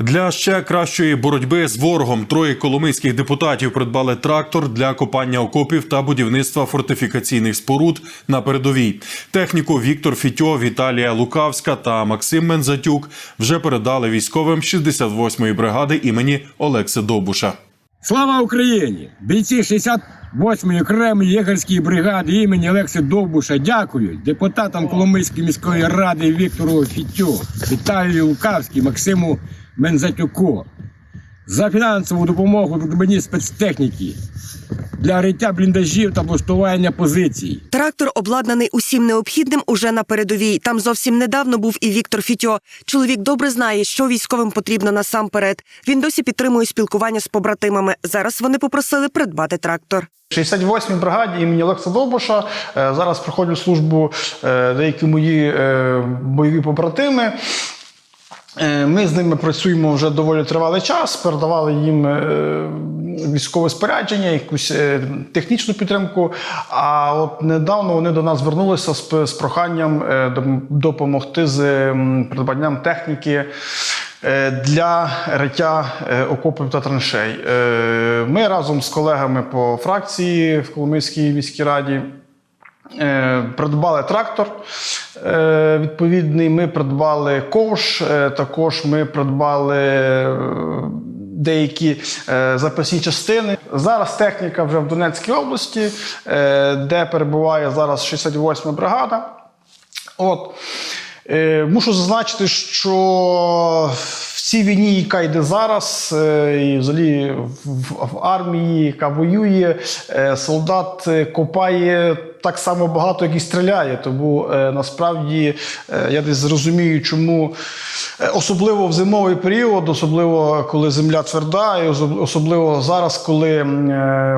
Для ще кращої боротьби з ворогом троє коломийських депутатів придбали трактор для копання окопів та будівництва фортифікаційних споруд на передовій. Техніку Віктор Фітьо, Віталія Лукавська та Максим Мензатюк вже передали військовим 68-ї бригади імені Олекси Довбуша. Слава Україні! Бійці 68-ї окремої єгерської бригади імені Олекси Довбуша дякують депутатам Коломийської міської ради Віктору Фітю, Віталію Лукавській, Максиму Мензатюку за фінансову допомогу придбанні спецтехніки для риття бліндажів та облаштування позицій. Трактор обладнаний усім необхідним уже на передовій. Там зовсім недавно був і Віктор Фітьо. Чоловік добре знає, що військовим потрібно насамперед. Він досі підтримує спілкування з побратимами. Зараз вони попросили придбати трактор. 68-й бригаді імені Олекса Довбуша е, зараз проходять службу е, деякі мої е, бойові побратими. Е, Ми з ними працюємо вже доволі тривалий час, передавали їм е, військове спорядження, якусь е, технічну підтримку. А от недавно вони до нас звернулися з, проханням допомогти з придбанням техніки. Для риття окопів та траншей. Ми разом з колегами по фракції в Коломийській міській раді Придбали трактор е, відповідний. Ми придбали ковш. е, Також ми придбали е, деякі е, запасні частини. Зараз техніка вже в Донецькій області, е, де перебуває зараз 68-ма бригада. От. Е, Мушу зазначити, що цій війні, яка йде зараз, е, і взагалі в, армії, яка воює, е, солдат е, копає так само багато, як і стріляє. Тому насправді я десь зрозумію, чому особливо в зимовий період, особливо коли земля тверда, і особливо зараз, коли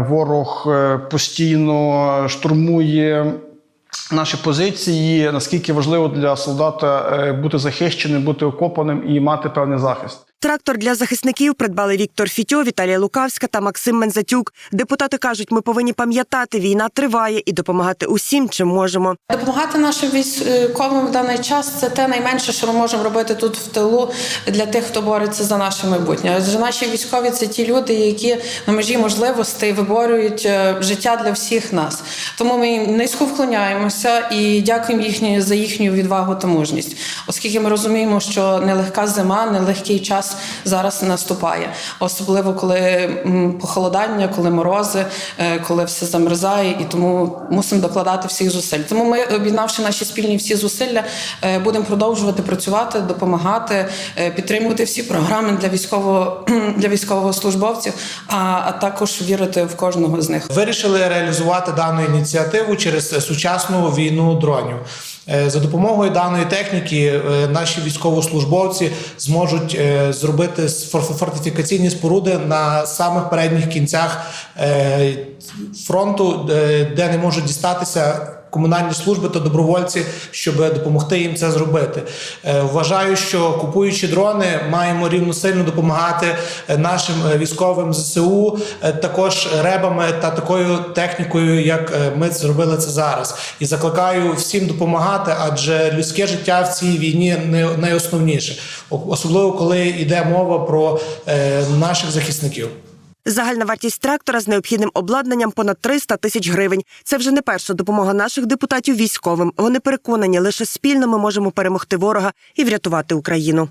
ворог постійно штурмує. Наші позиції, наскільки важливо для солдата е, бути захищеним, бути окопаним і мати певний захист. Трактор для захисників придбали Віктор Фітьо, Віталія Лукавська та Максим Мензатюк. Депутати кажуть, ми повинні пам'ятати, війна триває і допомагати усім, чим можемо. Допомагати нашим військовим в даний час це те найменше, що ми можемо робити тут в тилу для тих, хто бореться за наше майбутнє. Наші військові це ті люди, які на межі можливостей виборюють е, життя для всіх нас. Тому ми низько вклоняємося і дякуємо їхні за їхню відвагу та мужність, оскільки ми розуміємо, що нелегка зима, нелегкий час зараз наступає, особливо коли похолодання, коли морози, е, коли все замерзає, і тому мусимо докладати всіх зусиль. Тому ми, об'єднавши наші спільні всі зусилля, е, будемо продовжувати працювати, допомагати, е, підтримувати всі програми для військового для військовослужбовців, а, а також вірити в кожного з них. Вирішили реалізувати дану ініціативу через сучасну війну дронів. Е, За допомогою даної техніки е, наші військовослужбовці зможуть е, зробити фортифікаційні споруди на самих передніх кінцях фронту, де не можуть дістатися комунальні служби та добровольці, щоб допомогти їм це зробити. Е, Вважаю, що купуючи дрони, маємо рівносильно допомагати е, нашим е, військовим ЗСУ, також ребами та такою технікою, як ми зробили це зараз. І закликаю всім допомагати, адже людське життя в цій війні не найосновніше, особливо коли йде мова про наших захисників. Загальна вартість трактора з необхідним обладнанням понад 300 тисяч гривень. Це вже не перша допомога наших депутатів військовим. Вони переконані, лише спільно ми можемо перемогти ворога і врятувати Україну.